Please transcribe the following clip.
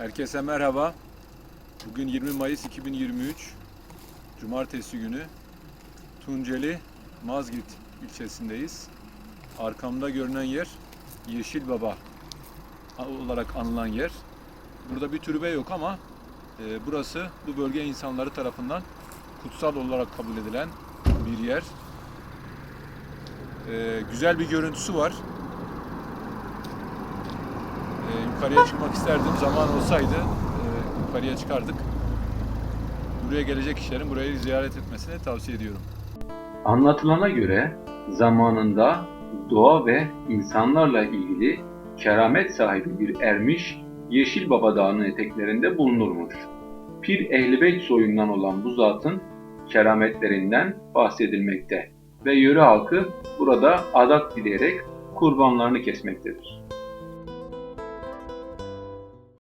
Herkese merhaba. Bugün 20 Mayıs 2023. Cumartesi günü. Tunceli Mazgirt ilçesindeyiz. Arkamda görünen yer Yeşil Baba olarak anılan yer. Burada bir türbe yok ama e, burası bu bölge insanları tarafından kutsal olarak kabul edilen bir yer. E, güzel bir görüntüsü var. Yukarıya çıkmak isterdim. Zaman olsaydı e, yukarıya çıkardık. Buraya gelecek kişilerin burayı ziyaret etmesini tavsiye ediyorum. Anlatılana göre zamanında doğa ve insanlarla ilgili keramet sahibi bir ermiş Yeşil Baba Dağı'nın eteklerinde bulunurmuş. Pir Ehlibeyt soyundan olan bu zatın kerametlerinden bahsedilmekte ve yöre halkı burada adak dileyerek kurbanlarını kesmektedir.